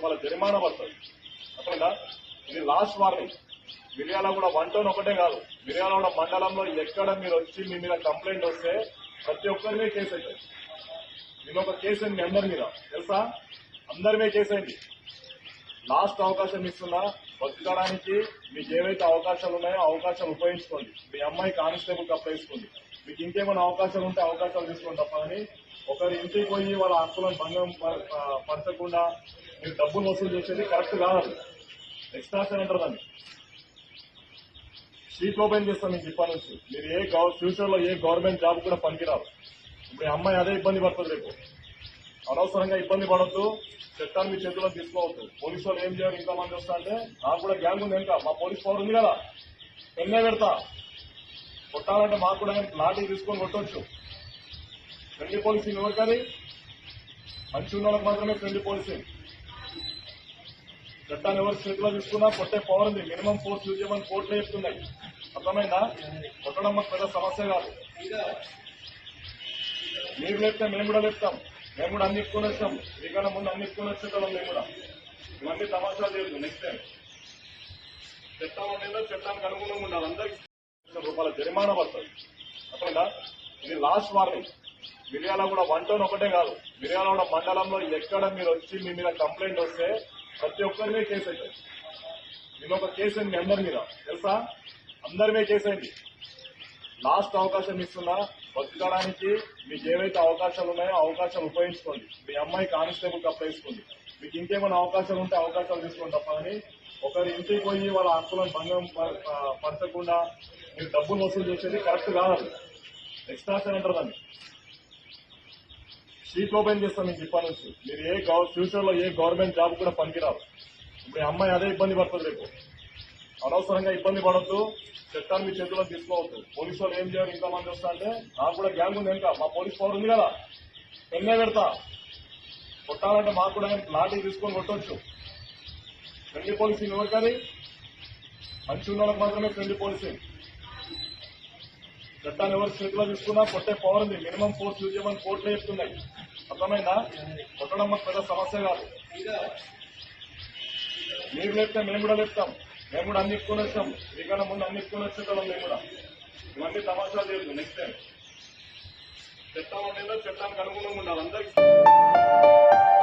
రూపాయల జరిమానా పడుతుంది. అర్థమైందా? ఇది లాస్ట్ వార్నింగ్ మిర్యాల కూడా వన్ టౌన్ ఒకటే కాదు. మిర్యాల కూడా మండలంలో ఎక్కడ మీరు వచ్చి మీ మీద కంప్లైంట్ వస్తే ప్రతి ఒక్కరిమే కేసు అవుతుంది. నేను ఒక కేసు అయింది మీ అందరి మీద. తెలుసా? అందరిమే కేసు అయింది. లాస్ట్ అవకాశం ఇస్తున్నా బతకడానికి మీకు ఏవైతే అవకాశాలు ఉన్నాయో అవకాశాలు ఉపయోగించుకోండి. మీ అమ్మాయి కానిస్టేబుల్ అప్పగించుకోండి మీకు ఇంకేమైనా అవకాశాలు ఉంటే అవకాశాలు తీసుకోండి తప్ప అని. ఒకరి ఇంటికి పోయి వాళ్ళ హక్కులను భంగం పరచకుండా మీరు డబ్బులు వసూలు చేసేది కరెక్ట్ కాదు. ఎక్స్ట్రాక్షన్ అంటారు దాన్ని. స్ట్రీట్ ఓపెన్ చేస్తాం మీకు ఇప్పటి నుంచి. మీరు ఏ ఫ్యూచర్లో ఏ గవర్నమెంట్ జాబ్ కూడా పనికిరారు ఇప్పుడు ఈ అమ్మాయి అదే ఇబ్బంది పడుతుంది రేపు. అనవసరంగా ఇబ్బంది పడద్దు. చట్టాన్ని మీ చేతిలో తీసుకోవద్దు. పోలీసు వాళ్ళు ఏం చేయాలి? ఇంతమంది వస్తా అంటే నాకు కూడా గ్యాంగ్ ఉంది ఇంకా మా పోలీస్ పవర్ ఉంది కదా. పెన్నే పెడతా. కొట్టాలంటే మాకు కూడా లాఠీ తీసుకొని కొట్టొచ్చు. ఫ్రెండ్లీ పోలీసింగ్ ఎవరు కానీ? మంచి ఉన్న వాళ్ళకి మాత్రమే ఫ్రెండ్లీ పోలీసింగ్. చట్టాన్ని ఎవరు చేతిలో తీసుకున్నా కొట్టే పవర్ ఉంది. మినిమం ఫోర్స్ యూజ్ చేయమని కోర్టులో చెప్తున్నాయి. అర్థమైందా? కొట్టడం మాకు పెద్ద సమస్య కాదు. మీరు లేపితే మేము కూడా లేపుతాం. మేము కూడా అన్ని ఇట్టుకొని వచ్చాం మీకన్నా ముందు అన్ని ఇట్టుకొని వచ్చేటోళ్ళం మేము కూడా. ఇవన్నీ తమాషాలు చేయదు నెక్స్ట్ టైం చట్టం అనేది చట్టానికి అనుగుణంగా ఉండాలి. అందరికీ రూపాయల జరిమానా పడుతుంది. అర్థమైందా? ఇది లాస్ట్ వార్నింగ్ మిర్యాల కూడా వన్ టౌన్ ఒకటే కాదు. మిర్యాల కూడా మండలంలో ఎక్కడ మీరు వచ్చి మీ మీద కంప్లైంట్ వస్తే ప్రతి ఒక్కరిమే కేసు అవుతుంది. నేను ఒక కేసు అయింది మీ అందరి మీద. తెలుసా? అందరిమే మీద కేసు అయింది. లాస్ట్ అవకాశం ఇస్తున్నా బతకడానికి మీకు ఏవైతే అవకాశాలు ఉన్నాయో అవకాశాలు ఉపయోగించుకోండి. మీ అమ్మాయి కానిస్టేబుల్ అప్పగించుకోండి మీకు ఇంకేమైనా అవకాశాలు ఉంటే అవకాశాలు తీసుకోండి తప్ప అని. ఒకరి ఇంటికి పోయి వాళ్ళ హక్కులను భంగం పరచకుండా మీరు డబ్బులు వసూలు చేసేది కరెక్ట్ కాదు ఎక్స్ట్రాక్షన్ అంటారు దాన్ని. షీట్ ఓపెన్ చేస్తాం మీకు ఇప్పటి నుంచి. మీరు ఏ ఫ్యూచర్లో ఏ గవర్నమెంట్ జాబ్ కూడా పనికిరాదు. ఇప్పుడు అమ్మాయి అదే ఇబ్బంది పడుతుంది రేపు. అనవసరంగా ఇబ్బంది పడద్దు. చట్టాన్ని మీ చేతిలో తీసుకోవద్దు. పోలీసు వాళ్ళు ఏం చేయాలి ఇంతమంది వస్తా అంటే నాకు కూడా గ్యాంగ్ ఉంది ఇంకా మా పోలీస్ పవర్ ఉంది కదా. పెన్నే పెడతా. కొట్టాలంటే మాకు కూడా లాఠీ తీసుకొని కొట్టొచ్చు. ఫ్రెండ్లీ పాలసీని ఎవరు కానీ? మంచి ఉన్న మాత్రమే ఫ్రెండ్లీ పాలసీ చట్టాన్ని ఎవరు చేతిలో తీసుకున్నా కొట్టే పవర్ ఉంది. మినిమం ఫోర్స్ యూజ్ చేయమని కోర్టులో చెప్తున్నాయి. అర్థమైందా? కొట్టడం మాకు పెద్ద సమస్య కాదు. మీరు లేపితే మేము కూడా లేపుతాం. మేము కూడా అన్ని ఇట్టుకొని వచ్చాం మీకన్నా ముందు అన్ని ఇట్టుకొని వచ్చేటోళ్ళం మేము కూడా. ఇవన్నీ తమాషాలు చేయదు నెక్స్ట్ టైం చట్టం అనేది చట్టానికి అనుగుణంగా ఉండాలి. అందరికీ thank you